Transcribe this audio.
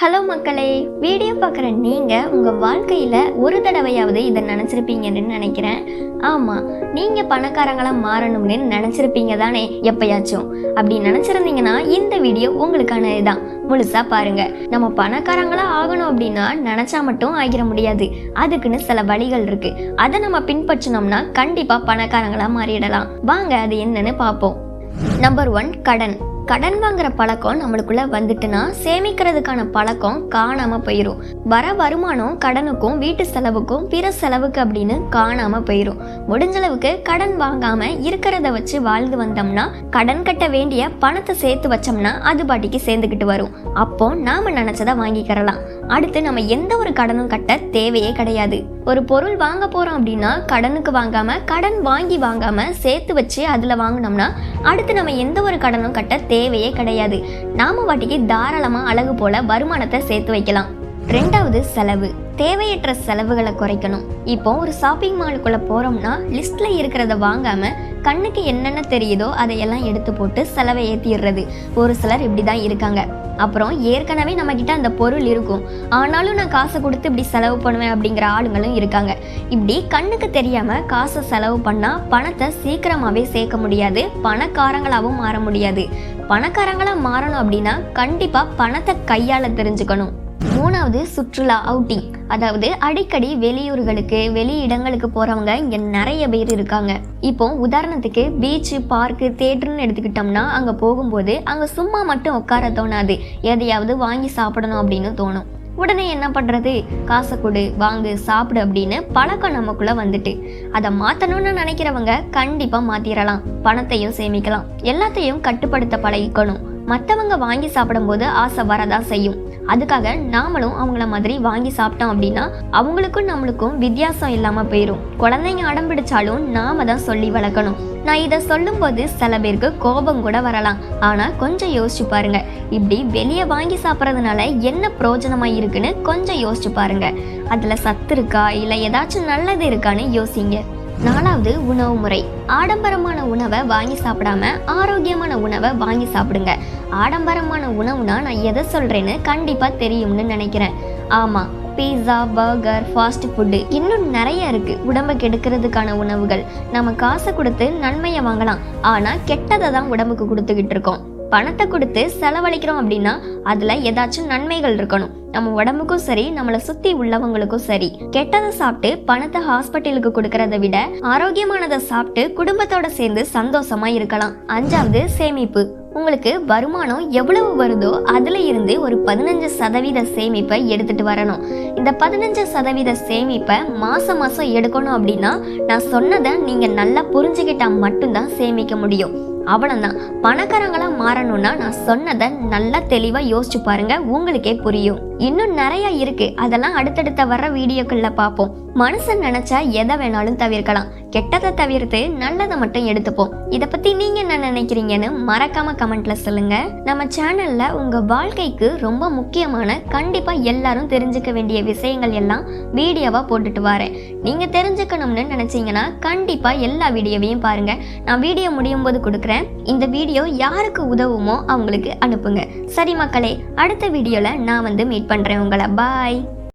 Hello மக்களே video பார்க்குற நீங்கள் உங்கள் வாழ்க்கையில் ஒரு தடவையாவது இதை நினச்சிருப்பீங்கன்னு நினைக்கிறேன். ஆமாம் நீங்கள் பணக்காரங்களாக மாறணும்னு நினச்சிருப்பீங்க தானே எப்பயாச்சும். அப்படி நினச்சிருந்தீங்கன்னா இந்த வீடியோ உங்களுக்கான இதுதான் முழுசாக பாருங்கள் நம்ம பணக்காரங்களாக ஆகணும் அப்படின்னா நினச்சா மட்டும் ஆகிட முடியாது. அதுக்குன்னு சில வழிகள் இருக்குது அதை நம்ம பின்பற்றினோம்னா கண்டிப்பாக பணக்காரங்களாக மாறிடலாம். வாங்க அது என்னன்னு பார்ப்போம். நம்பர் ஒன் கடன். கடன் வாங்குற பழக்கம் நம்மளுக்குள்ள வந்துட்டுனா சேமிக்கிறதுக்கான பழக்கம் காணாம போயிடும் வர வருமானம் கடனுக்கும் வீட்டு செலவுக்கும் பிற செலவுக்கு அப்படின்னு காணாம போயிடும் முடிஞ்ச அளவுக்கு கடன் வாங்காம இருக்கிறத வச்சு வாழ்ந்து வந்தோம்னா கடன் கட்ட வேண்டிய பணத்தை சேர்த்து வச்சோம்னா அது பாட்டிக்கு சேர்ந்துக்கிட்டு வரும். அப்போ நாம நினைச்சதை வாங்கிக்கிறலாம். அடுத்து நம்ம எந்த ஒரு கடனும் கட்ட தேவையே கிடையாது. ஒரு பொருள் வாங்க போறோம் அப்படின்னா கடனுக்கு வாங்காம கடன் வாங்கி வாங்காம சேர்த்து வச்சு அதுல வாங்கினோம்னா அடுத்து நம்ம எந்த ஒரு கடனும் கட்ட தேவையே கிடையாது. நாம வாட்டிக்கு தாராளமா அழகு போல வருமானத்தை சேர்த்து வைக்கலாம். ரெண்டாவது செலவு. தேவையற்ற செலவுகளை குறைக்கணும். இப்போ ஒரு ஷாப்பிங் மாலுக்குள்ளே போகிறோம்னா லிஸ்ட்டில் இருக்கிறத வாங்காம கண்ணுக்கு என்னென்ன தெரியுதோ அதையெல்லாம் எடுத்து போட்டு செலவை ஏற்றிடுறது ஒரு சிலர் இப்படி தான் இருக்காங்க. அப்புறம் ஏற்கனவே நம்மக்கிட்ட அந்த பொருள் இருக்கும். ஆனாலும் நான் காசை கொடுத்து இப்படி செலவு பண்ணுவேன் அப்படிங்கிற ஆளுங்களும் இருக்காங்க. இப்படி கண்ணுக்கு தெரியாமல் காசை செலவு பண்ணால் பணத்தை சீக்கிரமாகவே சேர்க்க முடியாது. பணக்காரங்களாகவும் மாற முடியாது. பணக்காரங்களாக மாறணும் அப்படின்னா கண்டிப்பாக பணத்தை கையாள தெரிஞ்சுக்கணும். மூணாவது சுற்றுலா அவுட்டிங் அதாவது அடிக்கடி வெளியூர்களுக்கு வெளி இடங்களுக்கு போகிறவங்க இங்கே நிறைய பேர் இருக்காங்க. இப்போ உதாரணத்துக்கு பீச்சு பார்க்கு தேட்டர்னு எடுத்துக்கிட்டோம்னா அங்கே போகும்போது அங்கே சும்மா மட்டும் உட்கார தோணாது. எதையாவது வாங்கி சாப்பிடணும் அப்படின்னு தோணும். உடனே என்ன பண்ணுறது காசை கொடு வாங்கு சாப்பிடு அப்படின்னு பழக்கம் நமக்குள்ளே வந்துட்டு. அதை மாற்றணும்னு நினைக்கிறவங்க கண்டிப்பாக மாற்றிடலாம் பணத்தையும் சேமிக்கலாம். எல்லாத்தையும் கட்டுப்படுத்த பழகிக்கணும். மற்றவங்க வாங்கி சாப்பிடும்போது ஆசை வரதான் செய்யும். அதுக்காக நாமளும் அவங்கள மாதிரி வாங்கி சாப்பிட்டோம் அப்படின்னா அவங்களுக்கும் நம்மளுக்கும் வித்தியாசம் இல்லாமல் போயிடும் குழந்தைங்க அடம் பிடிச்சாலும் நாம தான் சொல்லி வளர்க்கணும். நான் இதை சொல்லும்போது சில பேருக்கு கோபம் கூட வரலாம். ஆனால் கொஞ்சம் யோசிச்சு பாருங்க. இப்படி வெளியே வாங்கி சாப்பிட்றதுனால என்ன பிரயோஜனமாக இருக்குன்னு கொஞ்சம் யோசிச்சு பாருங்க. அதில் சத்து இருக்கா? இல்லை ஏதாச்சும் நல்லது இருக்கான்னு யோசிங்க. நாலாவது உணவு முறை. ஆடம்பரமான உணவை வாங்கி சாப்பிடாம ஆரோக்கியமான உணவை வாங்கி சாப்பிடுங்க. ஆடம்பரமான உணவுனா நான் எதை சொல்றேன்னு கண்டிப்பா தெரியும்னு நினைக்கிறேன். ஆமா பீஸா பர்கர் ஃபாஸ்ட் ஃபுட்டு இன்னும் நிறைய இருக்கு. உடம்புக்கு கெடுக்கிறதுக்கான உணவுகள். நம்ம காசை கொடுத்து நன்மையை வாங்கலாம். ஆனால் கெட்டதை தான் உடம்புக்கு கொடுத்துக்கிட்டு இருக்கோம். பணத்தை கொடுத்து செலவழிக்கிறோம் அப்படின்னா அதுல ஏதாச்சும் நன்மைகள் இருக்கணும். நம்ம உடம்புக்கும் சரி நம்மளை சுத்தி உள்ளவங்களுக்கும் சரி. கெட்டதை சாப்பிட்டு பணத்தை ஹாஸ்பிட்டலுக்கு கொடுக்கறத விட ஆரோக்கியமானதை சாப்பிட்டு குடும்பத்தோட சேர்ந்து சந்தோஷமா இருக்கலாம். அஞ்சாவது சேமிப்பு. உங்களுக்கு வருமானம் எவ்வளவு வருதோ அதுல இருந்து ஒரு பதினஞ்சு சதவீத சேமிப்பை எடுத்துட்டு வரணும். இந்த பதினஞ்சு சதவீத சேமிப்பை மாசம் மாசம் எடுக்கணும் அப்படின்னா நான் சொன்னதை நீங்க நல்லா புரிஞ்சுக்கிட்டா மட்டும்தான் சேமிக்க முடியும். அவ்வளோதான் பணக்காரங்களா மாறணும்னா நான் சொன்னதை நல்லா தெளிவாக யோசிச்சு பாருங்க உங்களுக்கே புரியும். இன்னும் நிறைய இருக்கு. அதெல்லாம் அடுத்தடுத்த வர வீடியோக்கள்ல பார்ப்போம் மனுஷன் நினைச்சா எதை வேணாலும் தவிர்க்கலாம். கெட்டதை தவிர்த்து நல்லதை மட்டும் எடுத்துப்போம். இதை பத்தி நீங்க என்ன நினைக்கிறீங்கன்னு மறக்காம கமெண்ட்ல சொல்லுங்க. நம்ம சேனல்ல உங்க வாழ்க்கைக்கு ரொம்ப முக்கியமான கண்டிப்பா எல்லாரும் தெரிஞ்சுக்க வேண்டிய விஷயங்கள் எல்லாம் வீடியோவா போட்டுட்டு வரேன். நீங்க தெரிஞ்சுக்கணும்னு நினைச்சீங்கன்னா கண்டிப்பா எல்லா வீடியோவையும் பாருங்க. நான் வீடியோ முடியும் போது கொடுக்குறேன். இந்த வீடியோ யாருக்கு உதவுமோ அவங்களுக்கு அனுப்புங்க. சரி மக்களே அடுத்த வீடியோல நான் வந்து மீட் பண்றேன் உங்களை. பாய்